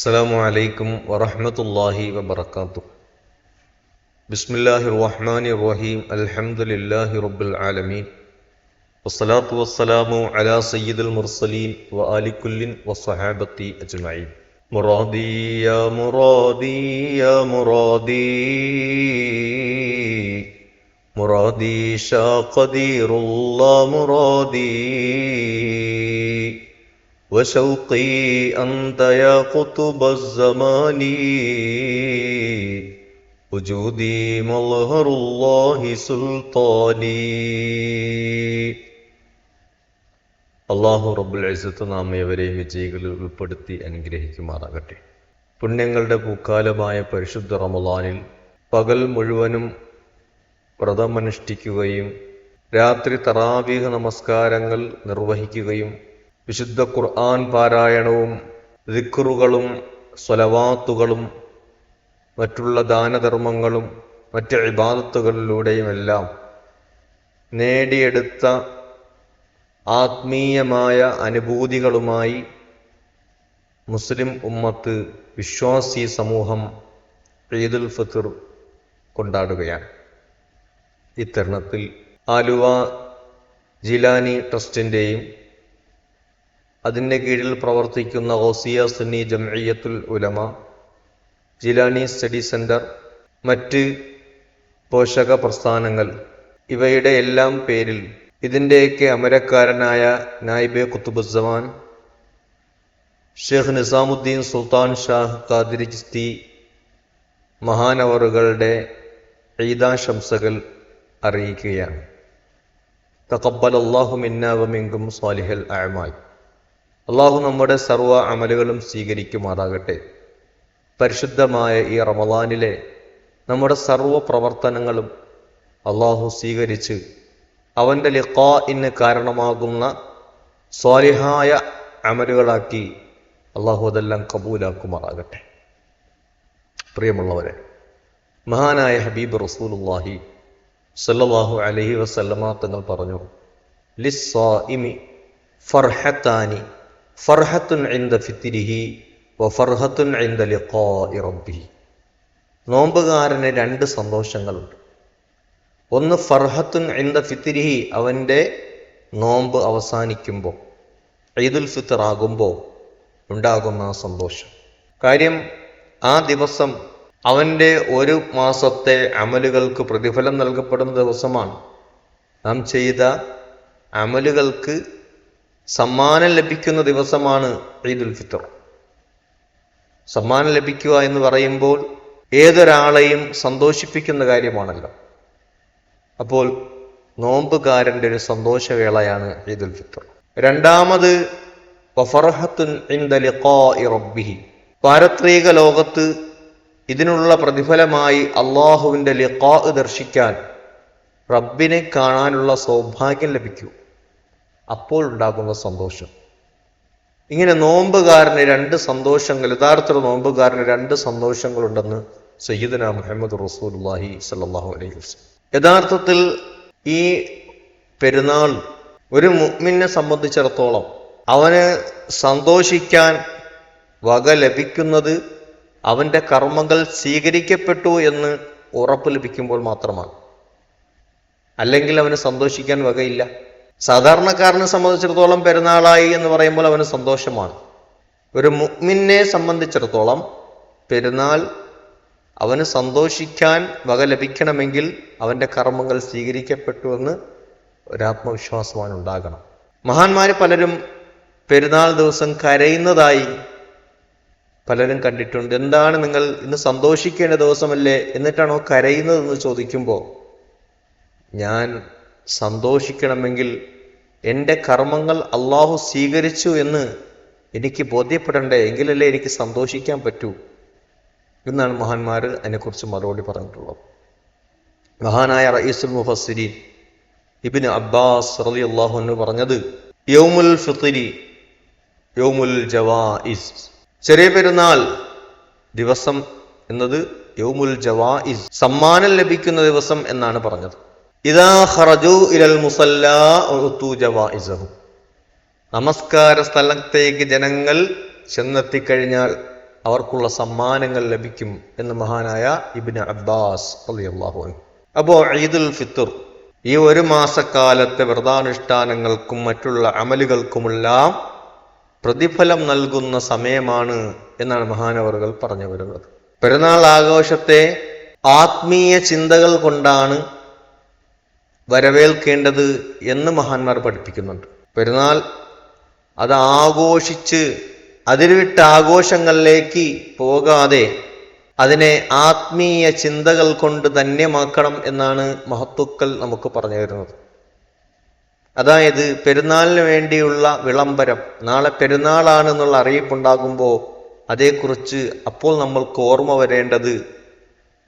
السلام عليكم ورحمة الله وبركاته. بسم الله الرحمن الرحيم. الحمد لله رب العالمين. والصلاة والسلام على سيد المرسلين وآل كل والصحابة أجمعين. مرادي يا مرادي يا مرادي. مرادي شاء قدير الله مرادي. وشوقي أنت يا قطب الزمان وجودي مظهر الله سلطاني അള്ളാഹു റബ്ബുൽ ഇസത്ത് നാം ഏവരെയും വിജയികളിൽ ഉൾപ്പെടുത്തി അനുഗ്രഹിക്കുമാറാകട്ടെ പുണ്യങ്ങളുടെ പൂക്കാലമായ പരിശുദ്ധ റമദാനിൽ പകൽ മുഴുവനും വ്രതമനുഷ്ഠിക്കുകയും രാത്രി തറാവീഹ് നമസ്കാരങ്ങൾ നിർവഹിക്കുകയും വിശുദ്ധ ഖുർആൻ പാരായണവും ദിക്റുകളും സ്വലവാത്തുകളും മറ്റുള്ള ദാനധർമ്മങ്ങളും മറ്റ് ഇബാദത്തുകളിലൂടെയുമെല്ലാം നേടിയെടുത്ത ആത്മീയമായ അനുഭൂതികളുമായി മുസ്ലിം ഉമ്മത്ത് വിശ്വാസി സമൂഹം ഈദുൽ ഫിത്തർ കൊണ്ടാടുകയാണ്. ഇത്തരുണത്തിൽ ആലുവ ജിലാനി ട്രസ്റ്റിന്റെയും അതിന്റെ കീഴിൽ പ്രവർത്തിക്കുന്ന ഓസിയ സുന്നി ജംഇയ്യത്തുൽ ഉലമ ജിലാനി സ്റ്റഡി സെന്റർ മറ്റ് പോഷക പ്രസ്ഥാനങ്ങൾ. ഇവയുടെ എല്ലാം പേരിൽ ഇതിന്റെയൊക്കെ അമരക്കാരനായ നായിബെ കുത്തുബുസമാൻ ഷെയ്ഖ് നിസാമുദ്ദീൻ സുൽത്താൻ ഷാഹ് ഖാദിരി ചിസ്തി മഹാനവറുകളുടെ ഈദാശംസകൾ അറിയിക്കുകയാണ്. തക്കബൽ അള്ളാഹു മിന്നാവമിങ്കും സ്വാലിഹൽ അഴമായി അള്ളാഹു നമ്മുടെ സർവ അമലുകളും സ്വീകരിക്കുമാറാകട്ടെ. പരിശുദ്ധമായ ഈ റമദാനിലെ നമ്മുടെ സർവ പ്രവർത്തനങ്ങളും അള്ളാഹു സ്വീകരിച്ച് അവന്റെ ലിഖാ ഇന് കാരണമാകുന്ന സ്വാലിഹായ അമലുകളാക്കി അള്ളാഹു അതെല്ലാം കബൂലാക്കുമാറാകട്ടെ. പ്രിയമുള്ളവരെ മഹാനായ ഹബീബ് റസൂലുല്ലാഹി സല്ലാഹു അലഹി വസല്ലമ തങ്ങൾ പറഞ്ഞു ഇമി ഫർഹത്താനി ഫർഹത്തുൻ ഇൻദ ഫിത്തിരിഹി ഫർഹത്തുൻ ഇൻദ ലിഖാഇ റബ്ബിഹി. നോമ്പുകാരന് രണ്ട് സന്തോഷങ്ങളുണ്ട്. ഒന്ന് ഫർഹത്തുൻ ഇന്ദ ഫിത്തിരിഹി അവന്റെ നോമ്പ് അവസാനിക്കുമ്പോൾ ഈദുൽ ഫിത്തർ ആകുമ്പോൾ ഉണ്ടാകുന്ന ആ സന്തോഷം. കാര്യം ആ ദിവസം അവന്റെ ഒരു മാസത്തെ അമലുകൾക്ക് പ്രതിഫലം നൽകപ്പെടുന്ന ദിവസമാണ്. നാം ചെയ്ത അമലുകൾക്ക് സമ്മാനം ലഭിക്കുന്ന ദിവസമാണ് ഈദുൽ ഫിത്തർ സമ്മാനം ലഭിക്കുക എന്ന് പറയുമ്പോൾ ഏതൊരാളെയും സന്തോഷിപ്പിക്കുന്ന കാര്യമാണല്ലോ. അപ്പോൾ നോമ്പുകാരന്റെ ഒരു സന്തോഷവേളയാണ് ഈദുൽ ഫിത്തർ രണ്ടാമത് റബ്ബിഹി. പാരത്രിക ലോകത്ത് ഇതിനുള്ള പ്രതിഫലമായി അള്ളാഹുവിന്റെ ലിഖാ ദർശിക്കാൻ റബ്ബിനെ കാണാനുള്ള സൗഭാഗ്യം ലഭിക്കൂ. അപ്പോൾ ഉണ്ടാകുന്ന സന്തോഷം. ഇങ്ങനെ നോമ്പുകാരന് രണ്ട് സന്തോഷങ്ങൾ യഥാർത്ഥ നോമ്പുകാരന് രണ്ട് സന്തോഷങ്ങളുണ്ടെന്ന് സയ്യിദന മുഹമ്മദ് റസൂലുള്ളാഹി സല്ലാഹു അലൈഹി വസ്ലം യഥാർത്ഥത്തിൽ ഈ പെരുന്നാൾ ഒരു മുഅ്മിനെ സംബന്ധിച്ചിടത്തോളം അവന് സന്തോഷിക്കാൻ വക ലഭിക്കുന്നത് അവന്റെ കർമ്മങ്ങൾ സ്വീകരിക്കപ്പെട്ടു എന്ന് ഉറപ്പ് ലഭിക്കുമ്പോൾ മാത്രമാണ്. അല്ലെങ്കിൽ അവന് സന്തോഷിക്കാൻ വകയില്ല. സാധാരണക്കാരനെ സംബന്ധിച്ചിടത്തോളം പെരുന്നാളായി എന്ന് പറയുമ്പോൾ അവന് സന്തോഷമാണ്. ഒരു മുഗ്മിനെ സംബന്ധിച്ചിടത്തോളം പെരുന്നാൾ അവന് സന്തോഷിക്കാൻ വക ലഭിക്കണമെങ്കിൽ അവന്റെ കർമ്മങ്ങൾ സ്വീകരിക്കപ്പെട്ടു എന്ന് ഒരാത്മവിശ്വാസമാണ് ഉണ്ടാകണം. മഹാന്മാർ പലരും പെരുന്നാൾ ദിവസം കരയുന്നതായി പലരും കണ്ടിട്ടുണ്ട്. എന്താണ് നിങ്ങൾ ഇന്ന് സന്തോഷിക്കേണ്ട ദിവസമല്ലേ? എന്നിട്ടാണോ കരയുന്നതെന്ന് ചോദിക്കുമ്പോൾ ഞാൻ സന്തോഷിക്കണമെങ്കിൽ എന്റെ കർമ്മങ്ങൾ അള്ളാഹു സ്വീകരിച്ചു എന്ന് എനിക്ക് ബോധ്യപ്പെടണ്ടേ? എങ്കിലല്ലേ എനിക്ക് സന്തോഷിക്കാൻ പറ്റൂ? എന്നാണ് മഹാന്മാർ അതിനെക്കുറിച്ച് മറുപടി പറഞ്ഞിട്ടുള്ളത്. മഹാനായ റയീസുൽ മുഫസ്സിരീൻ ഇബിന് അബ്ബാസ് റലി അള്ളാഹു എന്ന് പറഞ്ഞത് യൗമുൽ ഫിത്തിരി യൗമുൽ ജവാഇസ്. ചെറിയ പെരുന്നാൾ ദിവസം എന്നത് യൗമുൽ ജവാഇസ് സമ്മാനം ലഭിക്കുന്ന ദിവസം എന്നാണ് പറഞ്ഞത്. ഇലൽ നമസ്കാര സ്ഥലത്തേക്ക് ജനങ്ങൾ ചെന്നെത്തിക്കഴിഞ്ഞാൽ അവർക്കുള്ള സമ്മാനങ്ങൾ ലഭിക്കും എന്ന് മഹാനായ ഇബിന് അബ്ബാസ് അള്ളാഹു അപ്പോ ഈദുൽ ഫിത്തുർ ഈ ഒരു മാസക്കാലത്തെ വ്രതാനുഷ്ഠാനങ്ങൾക്കും മറ്റുള്ള അമലുകൾക്കുമെല്ലാം പ്രതിഫലം നൽകുന്ന സമയമാണ് എന്നാണ് മഹാനവറുകൾ പറഞ്ഞു വരുന്നത്. പെരുന്നാൾ ആഘോഷത്തെ ആത്മീയ ചിന്തകൾ കൊണ്ടാണ് വരവേൽക്കേണ്ടത് എന്ന് മഹാന്മാർ പഠിപ്പിക്കുന്നുണ്ട്. പെരുന്നാൾ അത് ആഘോഷിച്ച് അതിരുവിട്ട ആഘോഷങ്ങളിലേക്ക് പോകാതെ അതിനെ ആത്മീയ ചിന്തകൾ കൊണ്ട് ധന്യമാക്കണം എന്നാണ് മഹത്തുക്കൾ നമുക്ക് പറഞ്ഞു തരുന്നത്. അതായത് പെരുന്നാളിന് വേണ്ടിയുള്ള വിളംബരം നാളെ പെരുന്നാളാണെന്നുള്ള അറിയിപ്പുണ്ടാകുമ്പോൾ അതേക്കുറിച്ച് അപ്പോൾ നമ്മൾക്ക് ഓർമ്മ വരേണ്ടത്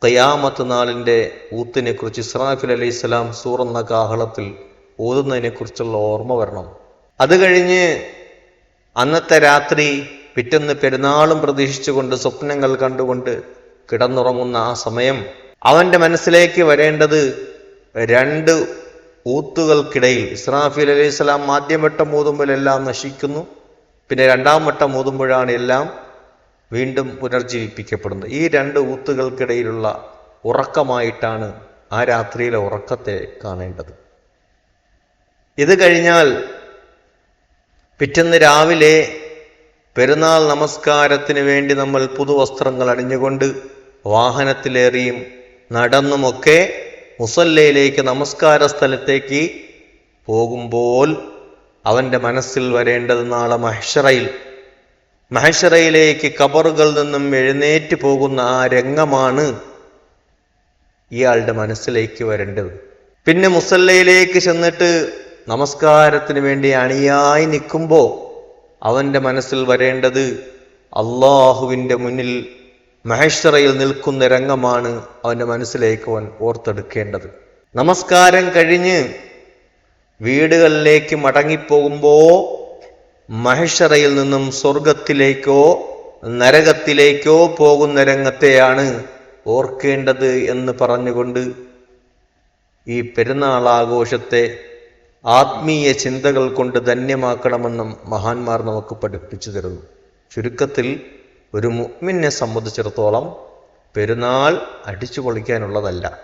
ഖയാമത്ത് നാളിന്റെ ഊത്തിനെ കുറിച്ച് ഇസ്രാഫിൽ അലൈഹി സ്വലാം സൂറന്ന കാഹളത്തിൽ ഊതുന്നതിനെ കുറിച്ചുള്ള ഓർമ്മ വരണം. അത് കഴിഞ്ഞ് അന്നത്തെ രാത്രി പിറ്റെന്ന് പെരുന്നാളും പ്രതീക്ഷിച്ചുകൊണ്ട് സ്വപ്നങ്ങൾ കണ്ടുകൊണ്ട് കിടന്നുറങ്ങുന്ന ആ സമയം അവന്റെ മനസ്സിലേക്ക് വരേണ്ടത് രണ്ട് ഊത്തുകൾക്കിടയിൽ. ഇസ്രാഫിൽ അലൈഹി സ്വലാം ആദ്യം വട്ടം ഊതുമ്പോഴെല്ലാം നശിക്കുന്നു. പിന്നെ രണ്ടാം വട്ടം ഊതുമ്പോഴാണ് എല്ലാം വീണ്ടും പുനർജീവിപ്പിക്കപ്പെടുന്നു ഈ രണ്ട് ഊത്തുകൾക്കിടയിലുള്ള ഉറക്കമായിട്ടാണ് ആ രാത്രിയിലെ ഉറക്കത്തെ കാണേണ്ടത്. ഇത് കഴിഞ്ഞാൽ പിറ്റന്ന് രാവിലെ പെരുന്നാൾ നമസ്കാരത്തിന് വേണ്ടി നമ്മൾ പുതുവസ്ത്രങ്ങൾ അണിഞ്ഞുകൊണ്ട് വാഹനത്തിലേറിയും നടന്നുമൊക്കെ മുസല്ലയിലേക്ക് നമസ്കാര സ്ഥലത്തേക്ക് പോകുമ്പോൾ അവന്റെ മനസ്സിൽ വരേണ്ടത് നാളെ മഹ്ഷറയിൽ മഹ്ഷറയിലേക്ക് കബറുകളിൽ നിന്നും എഴുന്നേറ്റ് പോകുന്ന ആ രംഗമാണ് ഇയാളുടെ മനസ്സിലേക്ക് വരേണ്ടത്. പിന്നെ മുസല്ലയിലേക്ക് ചെന്നിട്ട് നമസ്കാരത്തിന് വേണ്ടി അണിയായി നിൽക്കുമ്പോൾ അവന്റെ മനസ്സിൽ വരേണ്ടത് അള്ളാഹുവിന്റെ മുന്നിൽ മഹേശ്വറയിൽ നിൽക്കുന്ന രംഗമാണ് അവന്റെ മനസ്സിലേക്ക് അവൻ ഓർത്തെടുക്കേണ്ടത്. നമസ്കാരം കഴിഞ്ഞ് വീടുകളിലേക്ക് മടങ്ങിപ്പോകുമ്പോ മഹേശ്വറയിൽ നിന്നും സ്വർഗത്തിലേക്കോ നരകത്തിലേക്കോ പോകുന്ന രംഗത്തെയാണ് ഓർക്കേണ്ടത് എന്ന് പറഞ്ഞുകൊണ്ട് ഈ പെരുന്നാൾ ആഘോഷത്തെ ആത്മീയ ചിന്തകൾ കൊണ്ട് ധന്യമാക്കണമെന്നും മഹാന്മാർ നമുക്ക് പഠിപ്പിച്ചു തരുന്നു. ചുരുക്കത്തിൽ ഒരു മുഅ്മിനെ സംബന്ധിച്ചിടത്തോളം പെരുന്നാൾ അടിച്ചു പൊളിക്കാനുള്ളതല്ല.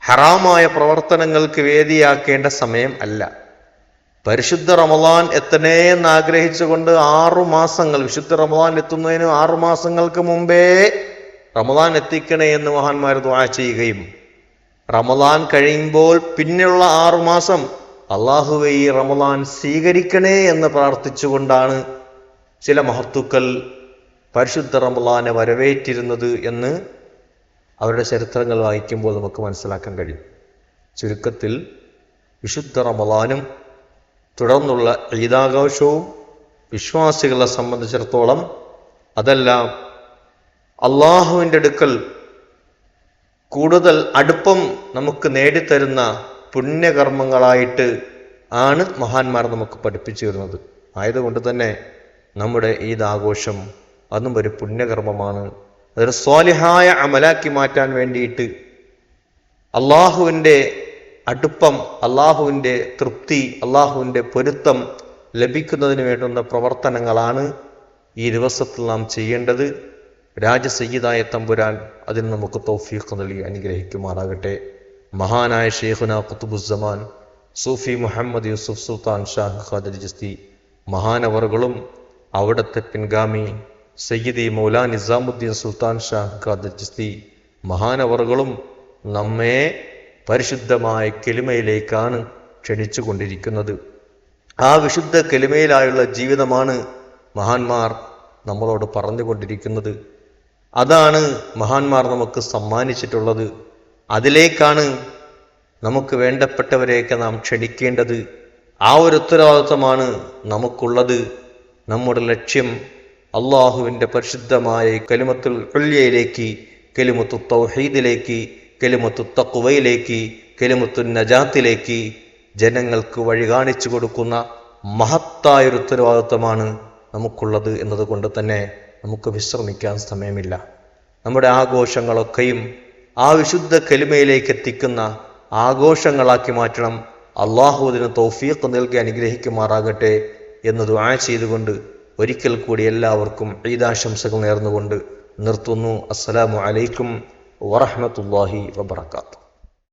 ഹറാമായ പ്രവർത്തനങ്ങൾക്ക് വേദിയാക്കേണ്ട സമയം അല്ല. പരിശുദ്ധ റമദാൻ എത്തണേന്ന് ആഗ്രഹിച്ചുകൊണ്ട് ആറു മാസങ്ങൾ വിശുദ്ധ റമദാൻ എത്തുന്നതിന് ആറു മാസങ്ങൾക്ക് മുമ്പേ റമദാൻ എത്തിക്കണേ എന്ന് മഹാന്മാർ ദ്വാ ചെയ്യുകയും റമദാൻ കഴിയുമ്പോൾ പിന്നെയുള്ള ആറു മാസം അള്ളാഹുവെ ഈ റമദാൻ സ്വീകരിക്കണേ എന്ന് പ്രാർത്ഥിച്ചുകൊണ്ടാണ് ചില മഹത്തുക്കൾ പരിശുദ്ധ റമദാനെ വരവേറ്റിരുന്നത് എന്ന് അവരുടെ ചരിത്രങ്ങൾ വായിക്കുമ്പോൾ നമുക്ക് മനസ്സിലാക്കാൻ കഴിയും. ചുരുക്കത്തിൽ വിശുദ്ധ റമദാനും തുടർന്നുള്ള ഈദാഘോഷവും വിശ്വാസികളെ സംബന്ധിച്ചിടത്തോളം അതെല്ലാം അള്ളാഹുവിന്റെ അടുക്കൽ കൂടുതൽ അടുപ്പം നമുക്ക് നേടിത്തരുന്ന പുണ്യകർമ്മങ്ങളായിട്ട് ആണ് മഹാന്മാർ നമുക്ക് പഠിപ്പിച്ചു തരുന്നത്. ആയതുകൊണ്ട് തന്നെ നമ്മുടെ ഈദ് ആഘോഷം അതും ഒരു പുണ്യകർമ്മമാണ്. അതൊരു സ്വാലിഹായ അമലാക്കി മാറ്റാൻ വേണ്ടിയിട്ട് അള്ളാഹുവിന്റെ അടുപ്പം അള്ളാഹുവിന്റെ തൃപ്തി അള്ളാഹുവിന്റെ പൊരുത്തം ലഭിക്കുന്നതിന് വേണ്ടുന്ന പ്രവർത്തനങ്ങളാണ് ഈ ദിവസത്തിൽ നാം ചെയ്യേണ്ടത്. രാജസയ്യിദായ തമ്പുരാൻ അതിന് നമുക്ക് തൗഫീഖ് നൽകി അനുഗ്രഹിക്കുമാറാകട്ടെ. മഹാനായ ഷെയ്ഖുന കുത്തുബുസമാൻ സൂഫി മുഹമ്മദ് യൂസുഫ് സുൽത്താൻ ഷാഹ് ഖാദർ ജസ്തി മഹാനവറുകളും അവിടുത്തെ പിൻഗാമി സയ്യിദി മൗലാ നിസാമുദ്ദീൻ സുൽത്താൻ ഷാഹ് ഖാദർ ജസ്തി മഹാനവറുകളും നമ്മെ പരിശുദ്ധമായ കെളിമയിലേക്കാണ് ക്ഷണിച്ചു കൊണ്ടിരിക്കുന്നത് ആ വിശുദ്ധ കെളിമയിലായുള്ള ജീവിതമാണ് മഹാന്മാർ നമ്മളോട് പറഞ്ഞുകൊണ്ടിരിക്കുന്നത്. അതാണ് മഹാന്മാർ നമുക്ക് സമ്മാനിച്ചിട്ടുള്ളത്. അതിലേക്കാണ് നമുക്ക് വേണ്ടപ്പെട്ടവരെയൊക്കെ നാം ക്ഷണിക്കേണ്ടത്. ആ ഒരു ഉത്തരവാദിത്വമാണ് നമുക്കുള്ളത്. നമ്മുടെ ലക്ഷ്യം അള്ളാഹുവിന്റെ പരിശുദ്ധമായ കലിമത്തുൽ ഉള്ളിയയിലേക്ക് കലിമത്തു തൗഹീദിലേക്ക് കലിമത്തു തക്കുവയിലേക്ക് കെലിമുത്തു നജാത്തിലേക്ക് ജനങ്ങൾക്ക് വഴി കാണിച്ചു കൊടുക്കുന്ന മഹത്തായൊരു ഉത്തരവാദിത്വമാണ് നമുക്കുള്ളത് എന്നതുകൊണ്ട് തന്നെ നമുക്ക് വിശ്രമിക്കാൻ സമയമില്ല. നമ്മുടെ ആഘോഷങ്ങളൊക്കെയും ആ വിശുദ്ധ കലിമയിലേക്ക് എത്തിക്കുന്ന ആഘോഷങ്ങളാക്കി മാറ്റണം. അള്ളാഹുദിന് തൗഫീഖ് നൽകി അനുഗ്രഹിക്കുമാറാകട്ടെ എന്ന് ദുആ ചെയ്തുകൊണ്ട് ഒരിക്കൽ കൂടി എല്ലാവർക്കും ഈദാശംസകൾ നേർന്നുകൊണ്ട് നിർത്തുന്നു. അസ്സലാമു അലൈക്കും ورحمة الله وبركاته.